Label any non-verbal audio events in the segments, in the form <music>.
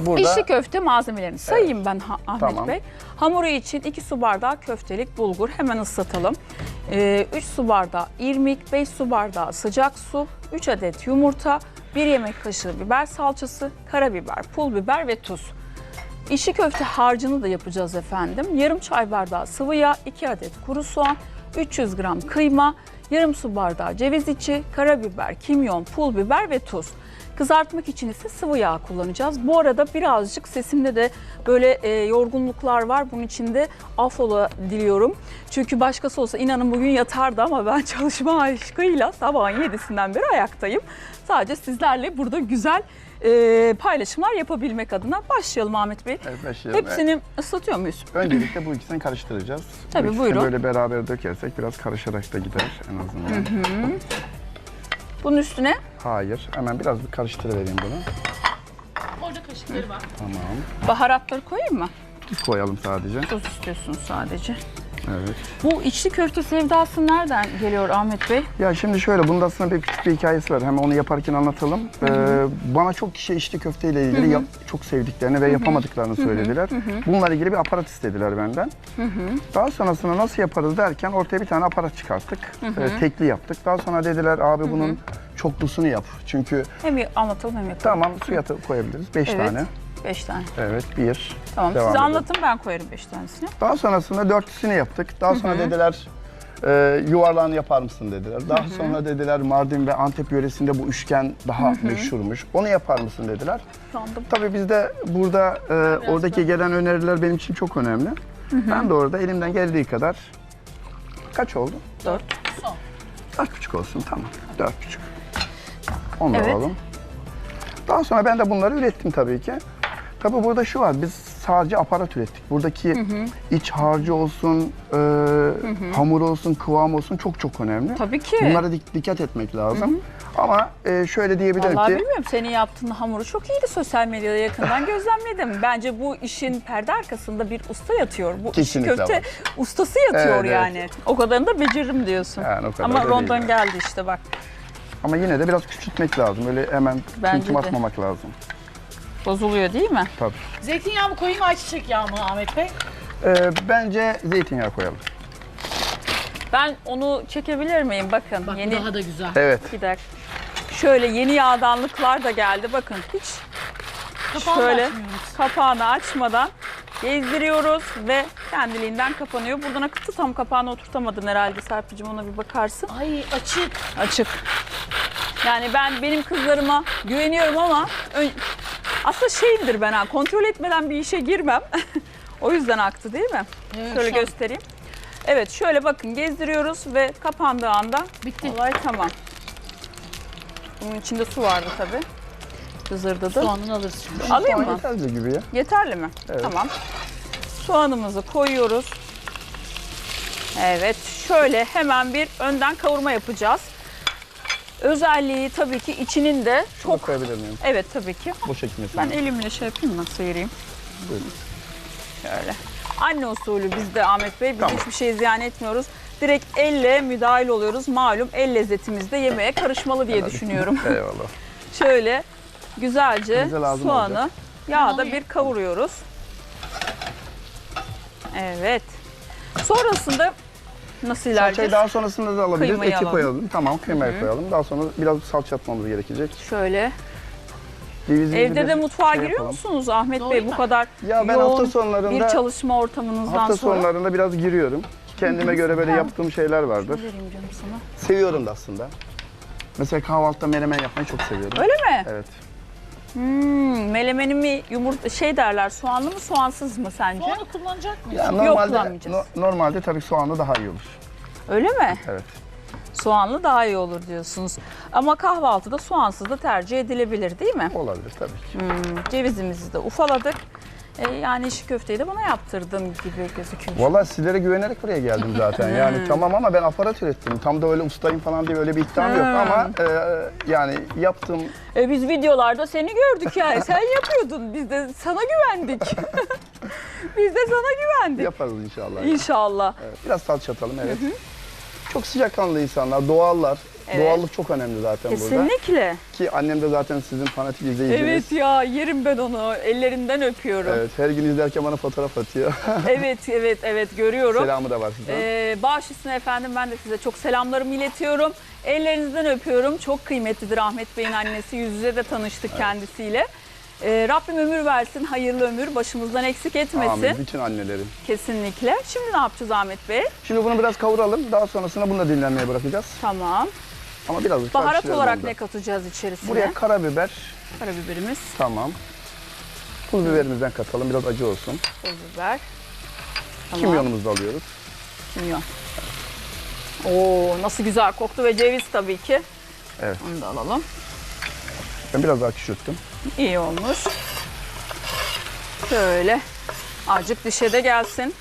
Burada İçli köfte malzemelerini sayayım ben Ha- Ahmet Tamam. Bey. Hamuru için 2 su bardağı köftelik bulgur hemen ıslatalım. 3 su bardağı irmik, 5 su bardağı sıcak su, 3 adet yumurta, 1 yemek kaşığı biber salçası, karabiber, pul biber ve tuz. İşi köfte harcını da yapacağız efendim. Yarım çay bardağı sıvı yağ, 2 adet kuru soğan, 300 gram kıyma, yarım su bardağı ceviz içi, karabiber, kimyon, pul biber ve tuz. Kızartmak için ise sıvı yağ kullanacağız. Bu arada birazcık sesimde de böyle e, yorgunluklar var. Bunun için de affola diliyorum. Çünkü başkası olsa inanın bugün yatardı ama ben <laughs> çalışma aşkıyla sabahın yedisinden beri ayaktayım. Sadece sizlerle burada güzel e, paylaşımlar yapabilmek adına başlayalım Ahmet Bey. Evet, başlayalım. Hepsini ıslatıyor muyuz? Öncelikle bu ikisini karıştıracağız. Tabii, bu ikisini buyurun. böyle beraber dökersek biraz karışarak da gider en azından. Bunun üstüne Hayır. Hemen biraz bir karıştırıvereyim bunu. Orada kaşıkları var. Tamam. baharatları koyayım mı? Tuz koyalım sadece. Tuz istiyorsunuz sadece. Evet. Bu içli köfte sevdası nereden geliyor Ahmet Bey? Ya şimdi şöyle, bunda aslında bir küçük bir hikayesi var. Hemen onu yaparken anlatalım. Ee, bana çok kişi içli köfteyle ilgili yap- çok sevdiklerini ve yapamadıklarını söylediler. Bununla ilgili bir aparat istediler benden. Daha sonrasında nasıl yaparız derken ortaya bir tane aparat çıkarttık. Ee, tekli yaptık. Daha sonra dediler abi bunun çoklusunu yap. Çünkü Hem anlatalım hem yapalım. tamam suya koyabiliriz. Beş Evet. tane. Beş tane. Evet bir. Tamam Devam siz edelim. anlatın ben koyarım beş tanesini. Daha sonrasında dörtlüsünü yaptık. Daha sonra dediler e, yuvarlağını yapar mısın dediler. Daha sonra dediler Mardin ve Antep yöresinde bu üçgen daha meşhurmuş. Onu yapar mısın dediler. Sandım. Tabii biz de burada e, oradaki gelen öneriler benim için çok önemli. Ben de orada elimden geldiği kadar kaç oldu? Dört. Son. Dört buçuk olsun tamam. Dört buçuk. Onu Evet. alalım. Daha sonra ben de bunları ürettim tabii ki. Tabii burada şu var, biz sadece aparat ürettik. Buradaki iç harcı olsun, e, hamur olsun, kıvam olsun çok çok önemli. Tabii ki. Bunlara dik- dikkat etmek lazım. Ama e, şöyle diyebilirim Vallahi ki... bilmiyorum senin yaptığın hamuru çok iyiydi sosyal medyada yakından <laughs> gözlemledim. Bence bu işin perde arkasında bir usta yatıyor. Bu işi Kesinlikle köfte var. ustası yatıyor Evet, evet. yani. O kadarını da beceririm diyorsun. Yani o kadar Ama değil yani. geldi işte bak. Ama yine de biraz küçültmek lazım. Öyle hemen tüm atmamak lazım. Bozuluyor değil mi? Tabii. Zeytinyağı mı koyayım ayçiçek yağı mı Ahmet Bey? E, bence zeytinyağı koyalım. Ben onu çekebilir miyim? Bakın Bak yeni daha da güzel. Evet. bir dakika. Şöyle yeni yağdanlıklar da geldi. Bakın hiç Kapağını şöyle açmıyoruz. kapağını açmadan gezdiriyoruz ve kendiliğinden kapanıyor. Buradan akıttı tam kapağını oturtamadın herhalde Serpil'cim ona bir bakarsın. Ay açık. Açık. Yani ben benim kızlarıma güveniyorum ama ön- aslında şeyimdir ben ha kontrol etmeden bir işe girmem. <laughs> o yüzden aktı değil mi? Evet, Şöyle şu an göstereyim. Evet şöyle bakın gezdiriyoruz ve kapandığı anda Bitti. olay tamam. Bunun içinde su vardı tabii. Kızırdadı. Soğanını alırız şimdi. Alayım mı? yeterli gibi ya. Yeterli mi? Evet. Tamam. Soğanımızı koyuyoruz. Evet, şöyle hemen bir önden kavurma yapacağız. Özelliği tabii ki içinin de Şunu çok... koyabilir miyim? Evet tabii ki. Bu şekilde. Ben elimle şey yapayım mı? Sıyırayım. Buyurun. Şöyle. Anne usulü bizde Ahmet Bey. Biz Tamam. hiçbir şey ziyan etmiyoruz. Direkt elle müdahil oluyoruz. Malum el lezzetimiz de yemeğe karışmalı diye düşünüyorum. <laughs> Eyvallah. <laughs> Şöyle güzelce Bize lazım soğanı olacak. yağda bir kavuruyoruz. Evet. Sonrasında nasıl Salçayı ilerleyeceğiz? daha sonrasında da alabiliriz. Kıymayı Eti alalım. koyalım. Tamam kıymayı koyalım. Daha sonra biraz salça atmamız gerekecek. Şöyle. Cevizimizi Evde de mutfağa şey giriyor yapalım. musunuz Ahmet Doğru Bey? Bu mu? kadar Ya ben yoğun hafta sonlarında bir çalışma ortamınızdan hafta sonra. sonlarında biraz giriyorum. Kendime göre böyle yaptığım şeyler vardır. Vereyim canım sana. Seviyorum da aslında. Mesela kahvaltıda menemen yapmayı çok seviyorum. Öyle mi? Evet. Hmm, melemeni mi yumurta şey derler soğanlı mı soğansız mı sence? Soğanı kullanacak mıyız? Ya Yok, normalde kullanmayacağız. no- normalde tabii soğanlı daha iyi olur. Öyle mi? Evet. Soğanlı daha iyi olur diyorsunuz. Ama kahvaltıda soğansız da tercih edilebilir değil mi? Olabilir tabii ki. Hmm, cevizimizi de ufaladık. E, yani işi köfteyi de bana yaptırdın gibi gözüküyor. Vallahi sizlere güvenerek buraya geldim zaten. <laughs> Yani tamam ama ben aparat ürettim. Tam da öyle ustayım falan diye öyle bir iddiam yok ama e, yani yaptığım E, biz videolarda seni gördük yani. <laughs> Sen yapıyordun. Biz de sana güvendik. <laughs> biz de sana güvendik. yaparız inşallah. İnşallah. Evet, biraz salça atalım evet. Çok sıcakkanlı insanlar, doğallar. Evet. Doğallık çok önemli zaten burada. Kesinlikle. Ki annem de zaten sizin fanatik izleyiciniz. Evet ya yerim ben onu. Ellerinden öpüyorum. Evet, her gün izlerken bana fotoğraf atıyor. <laughs> evet evet evet görüyorum. Selamı da var size. Ee, baş üstüne efendim ben de size çok selamlarımı iletiyorum. Ellerinizden öpüyorum. Çok kıymetlidir Ahmet Bey'in annesi. Yüz yüze de tanıştık kendisiyle. Ee, Rabbim ömür versin, hayırlı ömür, başımızdan eksik etmesin. Amin. Bütün annelerin. Kesinlikle. Şimdi ne yapacağız Ahmet Bey? Şimdi bunu biraz kavuralım. Daha sonrasında bunu da dinlenmeye bırakacağız. Tamam. Ama birazcık Baharat olarak ne katacağız içerisine? Buraya karabiber, Karabiberimiz, tamam. Pul biberimizden katalım. Biraz acı olsun. pul biber. Tamam. Kimyonumuzu da alıyoruz. Kimyon. Oo nasıl güzel koktu ve ceviz tabii ki. Evet. Onu da alalım. Ben biraz daha küçülttüm. İyi olmuş. Şöyle azıcık dişe de gelsin.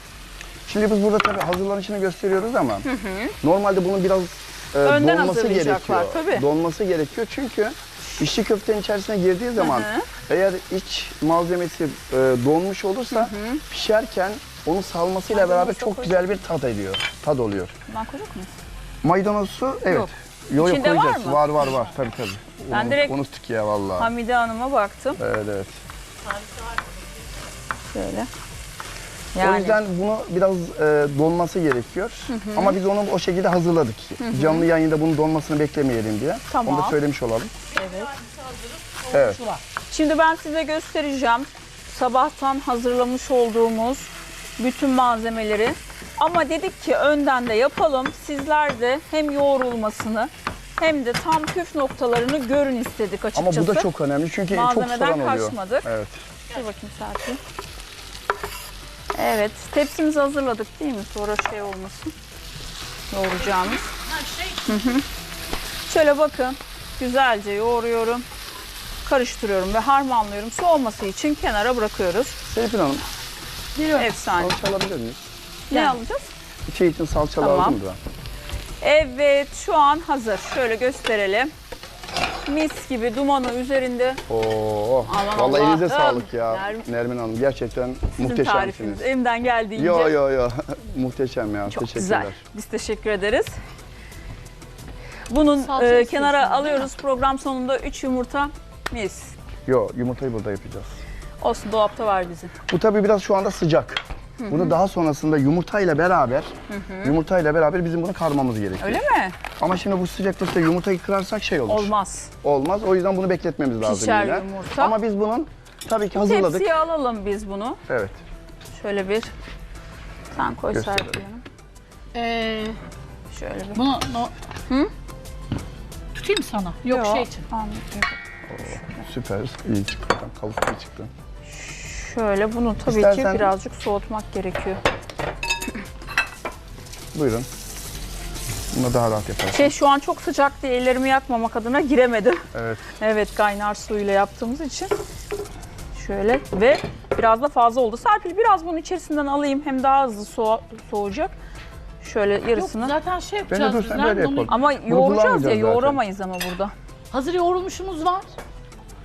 Şimdi biz burada tabii hazırlanışını gösteriyoruz ama normalde bunun biraz e, Önden donması hazırlayacaklar, gerekiyor. tabii. Donması gerekiyor çünkü içli köftenin içerisine girdiği zaman Hı eğer iç malzemesi e, donmuş olursa pişerken onu salmasıyla Maydanoz beraber da çok güzel bir tat ediyor. Tad oluyor. Bundan koyacak mıyız? Maydanozu evet. Yok. Yo, yo, İçinde var koyacağız. mı? Var var var tabii tabii. Ben Onu- direkt- Unuttuk ya vallahi. Hamide Hanım'a baktım. Evet evet. Şöyle. O Yani yüzden bunu biraz e, donması gerekiyor. Ama biz onu o şekilde hazırladık. Canlı yayında bunun donmasını beklemeyelim diye. Tamam. Onu da söylemiş olalım. evet. Evet. Şimdi ben size göstereceğim sabahtan hazırlamış olduğumuz bütün malzemeleri. Ama dedik ki önden de yapalım. Sizler de hem yoğrulmasını hem de tam püf noktalarını görün istedik Ama açıkçası. bu da çok önemli çünkü çok Malzemeden soran oluyor. kaçmadık. Evet. Dur bakayım Serpil. Evet, tepsimizi hazırladık değil mi? Sonra şey olmasın. Yoğuracağımız. Şöyle bakın, güzelce yoğuruyorum. Karıştırıyorum ve harmanlıyorum. Soğuması için kenara bırakıyoruz. Seyfin Hanım, biliyorum. Efsane. salça alabilir miyiz? Ne Yani. alacağız? İçi için salça Tamam. lazım da. Evet, şu an hazır. Şöyle gösterelim. Mis gibi dumanı üzerinde. Oo, Aman vallahi elinize Allah'ım. sağlık ya Nermin- Nermin Hanım. Gerçekten Sizin muhteşemsiniz. tarifiniz. Elimden geldiğince. Yo yo yo. <laughs> Muhteşem ya. Çok Teşekkürler. güzel. Biz teşekkür ederiz. Bunun Salça e, istiyorsun, kenara değil mi? alıyoruz. Program sonunda 3 yumurta mis. Yo yumurtayı burada yapacağız. Olsun dolapta var bizim. Bu tabii biraz şu anda sıcak. Bunu daha sonrasında yumurtayla beraber yumurtayla beraber bizim bunu karmamız gerekiyor. Öyle mi? Ama şimdi bu sıcaklıkta yumurtayı kırarsak şey olur. Olmaz. Olmaz. O yüzden bunu bekletmemiz lazım Pişer yumurta. Ama biz bunun tabii ki hazırladık. Tepsiye alalım biz bunu. Evet. Şöyle bir sen koy. Serpil. Ee, Şöyle bir. bunu no, tutayım sana. Yok, şey için. Tamam. Süper. İyi çıktı. Tam Kalıplı çıktı. Şöyle bunu tabii İstersen- ki birazcık soğutmak gerekiyor. Buyurun. Bunu daha rahat yaparsın. Şey şu an çok sıcak diye ellerimi yakmamak adına giremedim. Evet. Evet kaynar suyla yaptığımız için. Şöyle ve biraz da fazla oldu. Serpil biraz bunun içerisinden alayım hem daha hızlı soğu- soğuyacak. Şöyle Yok, yarısını. zaten şey yapacağız. dur, biz. sen böyle onu- yapalım. Ama yoğuracağız ya zaten. yoğuramayız ama burada. Hazır yoğrulmuşumuz var.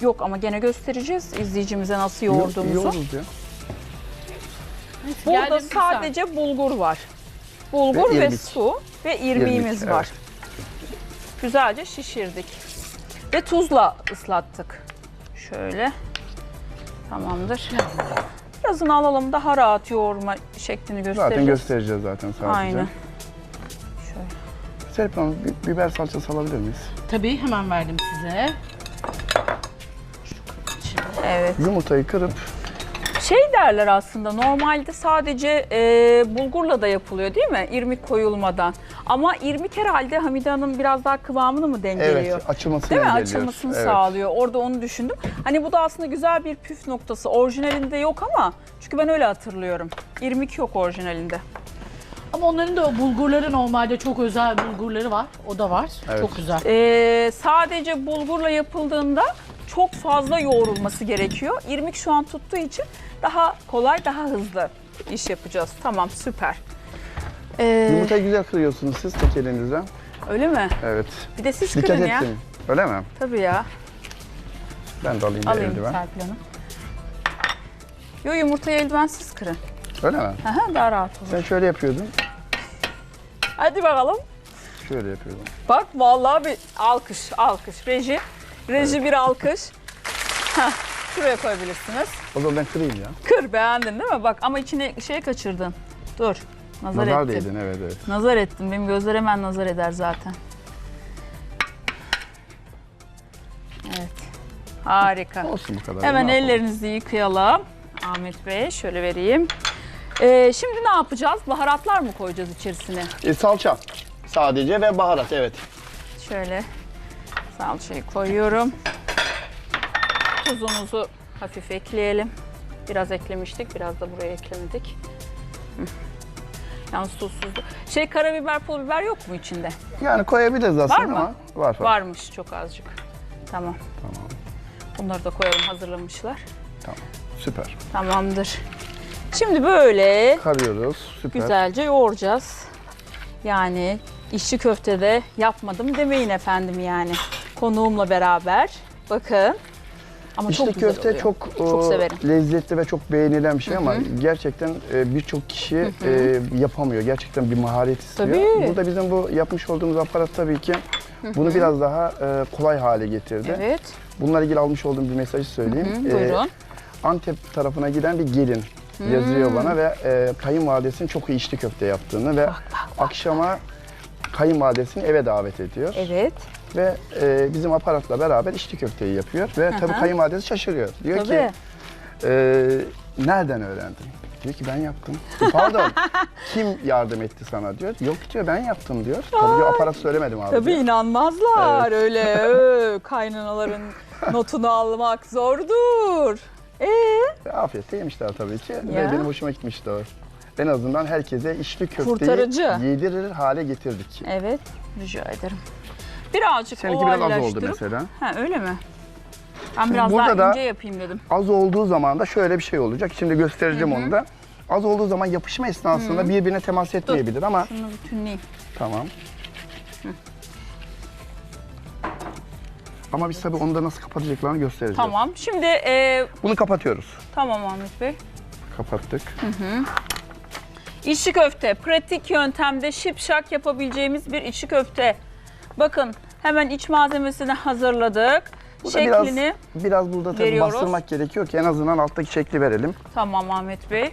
Yok ama gene göstereceğiz izleyicimize nasıl yoğurduğumuzu. oluruz ya. Burada geldim sadece bulgur var. Bulgur Ve ve, irmik. su ve irmiğimiz İrmik, var. Güzelce şişirdik. Ve tuzla ıslattık. Şöyle. Tamamdır. Birazını alalım daha rahat yoğurma şeklini Zaten göstereceğiz. göstereceğiz zaten sadece. Aynen. Şöyle. Serpil Hanım bi- biber salçası alabilir miyiz? Tabii hemen verdim size. Evet. Yumurtayı kırıp Şey derler aslında normalde sadece e, bulgurla da yapılıyor değil mi? İrmik koyulmadan. Ama irmik herhalde Hamide Hanım biraz daha kıvamını mı dengeliyor? evet açılmasını Değil mi? engelliyor. Açılmasını Evet. sağlıyor. Orada onu düşündüm. Hani bu da aslında güzel bir püf noktası. Orijinalinde yok ama çünkü ben öyle hatırlıyorum. İrmik yok orijinalinde. Ama onların da o bulgurları normalde çok özel bulgurları var. O da var. Evet. Çok güzel. Ee, sadece bulgurla yapıldığında çok fazla yoğrulması gerekiyor. İrmik şu an tuttuğu için daha kolay, daha hızlı iş yapacağız. Tamam, süper. Ee, Yumurtayı güzel kırıyorsunuz siz tek elinizle. öyle mi? Evet. Bir de siz Dikkat kırın ya. etsin. Öyle mi? Tabii ya. Ben de alayım, bir Alayım eldiven. Serpil Hanım. Yo yumurtayı eldivensiz kırın. Öyle mi? Aha, daha rahat olur. Sen şöyle yapıyordun. Hadi bakalım. Şöyle yapıyorum. Bak vallahi bir alkış, alkış. Reji, reji bir alkış. <laughs> Heh, şuraya koyabilirsiniz. O zaman ben kırayım ya. Kır beğendin değil mi? Bak ama içine şey kaçırdın. Dur. Nazar, Nazar ettin. değdin evet evet. Nazar ettim. Benim gözler hemen nazar eder zaten. Evet. Harika. Olsun bu kadar. Hemen Ne yapalım? ellerinizi yıkayalım. Ahmet Bey şöyle vereyim. Ee, şimdi ne yapacağız? Baharatlar mı koyacağız içerisine? E, salça sadece ve baharat evet. Şöyle salçayı koyuyorum. Tuzumuzu hafif ekleyelim. Biraz eklemiştik, biraz da buraya eklemedik. Yalnız tuzsuz. Şey karabiber, pul biber yok mu içinde? Yani koyabiliriz aslında mı? ama var var. Varmış çok azıcık. Tamam. Tamam. Bunları da koyalım hazırlamışlar. Tamam. Süper. Tamamdır. Şimdi böyle Karıyoruz. Süper. güzelce yoğuracağız. Yani işçi köftede yapmadım demeyin efendim yani. Konuğumla beraber. Bakın. Ama İşte çok güzel köfte oluyor. çok, Çok e, severim. lezzetli ve çok beğenilen bir şey ama gerçekten e, birçok kişi e, yapamıyor. Gerçekten bir maharet istiyor. Tabii. Burada bizim bu yapmış olduğumuz aparat tabii ki bunu biraz daha e, kolay hale getirdi. Evet. Bununla ilgili almış olduğum bir mesajı söyleyeyim. E, buyurun. Antep tarafına giden bir gelin yazıyor bana ve e, kayınvalidesinin çok iyi içli köfte yaptığını ve akşama kayınvalidesini eve davet ediyor. Evet. Ve e, bizim aparatla beraber içli köfteyi yapıyor ve tabii Aha. kayınvalidesi şaşırıyor. Diyor Tabii. ki e, nereden öğrendin? Diyor ki ben yaptım. <laughs> Pardon kim yardım etti sana diyor. Yok diyor ben yaptım diyor. Tabii diyor aparat söylemedim abi. Tabii diyor. inanmazlar öyle <laughs> ö, kaynanaların notunu almak zordur. Ee, Afiyette yemişler tabii ki ve Ya. benim hoşuma gitmişti o. En azından herkese içli köfteyi Kurtarıcı. yedirir hale getirdik. evet rica ederim. Birazcık Seninki biraz az oldu mesela. Ha öyle mi? Ben Şimdi biraz daha da- ince yapayım dedim. Az olduğu zaman da şöyle bir şey olacak. Şimdi göstereceğim onu da. Az olduğu zaman yapışma esnasında birbirine temas etmeyebilir ama Şunu bütünleyeyim. Tamam. Ama biz tabii onu da nasıl kapatacaklarını göstereceğiz. Tamam. Şimdi e, Bunu kapatıyoruz. tamam Ahmet Bey. Kapattık. İçli köfte. Pratik yöntemde şipşak yapabileceğimiz bir içli köfte. Bakın hemen iç malzemesini hazırladık. Burada Şeklini biraz, biraz burada tabii veriyoruz. bastırmak gerekiyor ki en azından alttaki şekli verelim. tamam Ahmet Bey.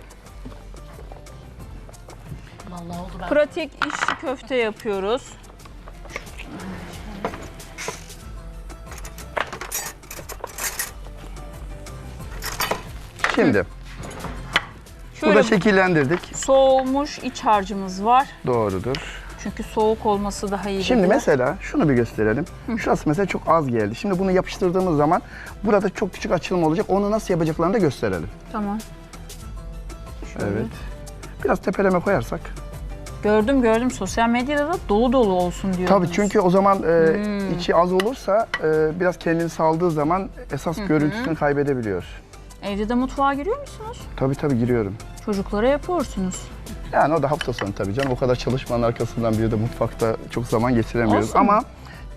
Vallahi oldu ben. Pratik içli köfte yapıyoruz. Şimdi Şöyle burada şekillendirdik. soğumuş iç harcımız var. Doğrudur. Çünkü soğuk olması daha iyi. Şimdi geliyor. mesela şunu bir gösterelim. Şurası mesela çok az geldi. Şimdi bunu yapıştırdığımız zaman burada çok küçük açılım olacak. Onu nasıl yapacaklarını da gösterelim. Tamam. Şöyle. Evet. Biraz tepeleme koyarsak. Gördüm gördüm sosyal medyada da dolu dolu olsun diyordunuz. Tabii çünkü o zaman e, Hmm. içi az olursa e, biraz kendini saldığı zaman esas görüntüsünü kaybedebiliyor. Evde de mutfağa giriyor musunuz? Tabii tabii giriyorum. Çocuklara yapıyorsunuz. Yani o da hafta sonu tabii canım. O kadar çalışmanın arkasından bir de mutfakta çok zaman geçiremiyoruz. Olsun. Ama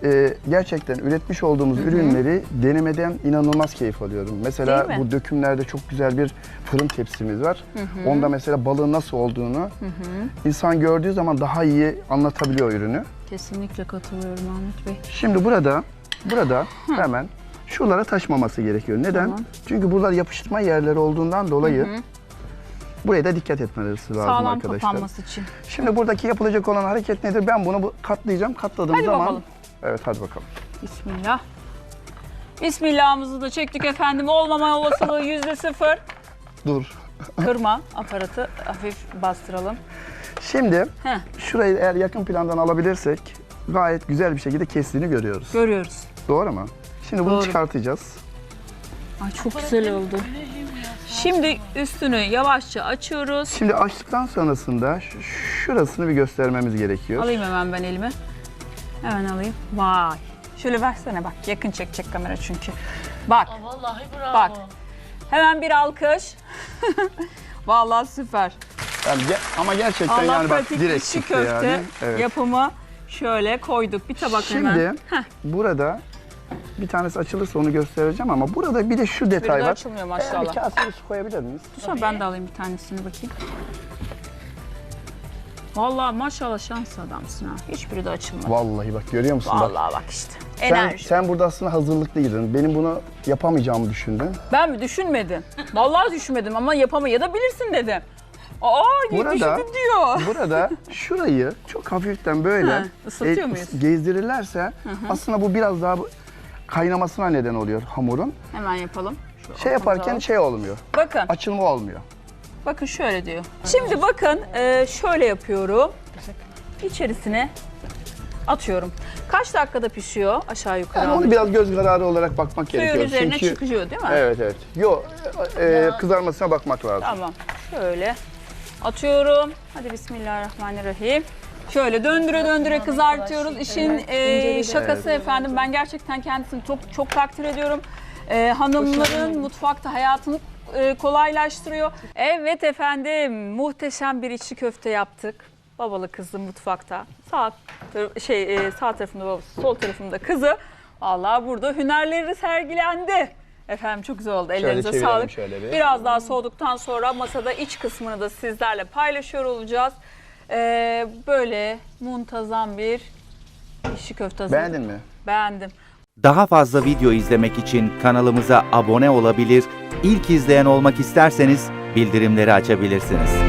e, gerçekten üretmiş olduğumuz ürünleri denemeden inanılmaz keyif alıyorum. Mesela bu dökümlerde çok güzel bir fırın tepsimiz var. Onda mesela balığın nasıl olduğunu insan gördüğü zaman daha iyi anlatabiliyor ürünü. Kesinlikle katılıyorum Ahmet Bey. Şimdi burada burada hemen şuralara taşmaması gerekiyor. Neden? Tamam. Çünkü buralar yapıştırma yerleri olduğundan dolayı buraya da dikkat etmeleri lazım Sağlam arkadaşlar. kapanması için. Şimdi buradaki yapılacak olan hareket nedir? Ben bunu bu- katlayacağım. Katladığım Hadi zaman bakalım. Evet hadi bakalım. Bismillah. Bismillahımızı da çektik efendim. Olmama olasılığı <laughs> yüzde sıfır. Dur. Kırma aparatı hafif bastıralım. Şimdi Heh, şurayı eğer yakın plandan alabilirsek gayet güzel bir şekilde kestiğini görüyoruz. görüyoruz. Doğru mu? Şimdi bunu Doğru. çıkartacağız. Ay çok güzel oldu. Şimdi üstünü yavaşça açıyoruz. Şimdi açtıktan sonrasında şurasını bir göstermemiz gerekiyor. Alayım hemen ben elime. Hemen alayım. Vay. Şöyle versene bak. Yakın çekecek kamera çünkü. Bak. Aa, Vallahi bravo. Bak. Hemen bir alkış. <laughs> Vallahi süper. Yani ge- ama gerçekten Allah yani bak direkt çıktı köfte yani. Evet. yapımı şöyle koyduk. Bir tabak hemen. Şimdi burada bir tanesi açılırsa onu göstereceğim ama burada bir de şu biri detay de var. açılmıyor Ee, bir maşallah. kaseye su koyabilir miyiz? Sonra ben de alayım bir tanesini bakayım. Vallahi maşallah şans adamsın ha. Hiçbiri de açılmadı. Vallahi bak görüyor musun? Bak, Vallahi bak işte. sen, Enerji. sen burada aslında hazırlıklıydın. Benim bunu yapamayacağımı düşündün. Ben mi düşünmedim? Vallahi düşünmedim ama yapamayabilirsin dedim. Aa Burada- düşündüm diyor. Burada şurayı çok hafiften böyle Ha, ıslatıyor muyuz? gezdirirlerse aslında bu biraz daha kaynamasına neden oluyor hamurun. Hemen yapalım. Şu Şey ortamıza yaparken alalım. şey olmuyor. Bakın, Açılma olmuyor. bakın şöyle diyor. Şimdi bakın e, şöyle yapıyorum. İçerisine atıyorum. Kaç dakikada pişiyor aşağı yukarı? Yani onu biraz göz kararı olarak bakmak Suyun gerekiyor. üzerine Çünkü çıkıyor değil mi? Evet evet. Yok e, kızarmasına bakmak lazım. Tamam. Şöyle atıyorum. Hadi bismillahirrahmanirrahim. Şöyle döndüre döndüre kızartıyoruz. İşin e, şakası efendim. Ben gerçekten kendisini çok çok takdir ediyorum. E, hanımların mutfakta hayatını e, kolaylaştırıyor. Evet efendim, muhteşem bir içli köfte yaptık. Babalı kızı mutfakta. Sağ şey e, sağ tarafımda babası, sol tarafımda kızı. Vallahi burada hünerleri sergilendi. Efendim çok güzel oldu. Ellerinize çevirelim sağlık. şöyle bir. Biraz daha soğuduktan sonra masada iç kısmını da sizlerle paylaşıyor olacağız. Ee, böyle muntazam bir içli köfte hazırladık. Beğendin mi? Beğendim. Daha fazla video izlemek için kanalımıza abone olabilir, ilk izleyen olmak isterseniz bildirimleri açabilirsiniz.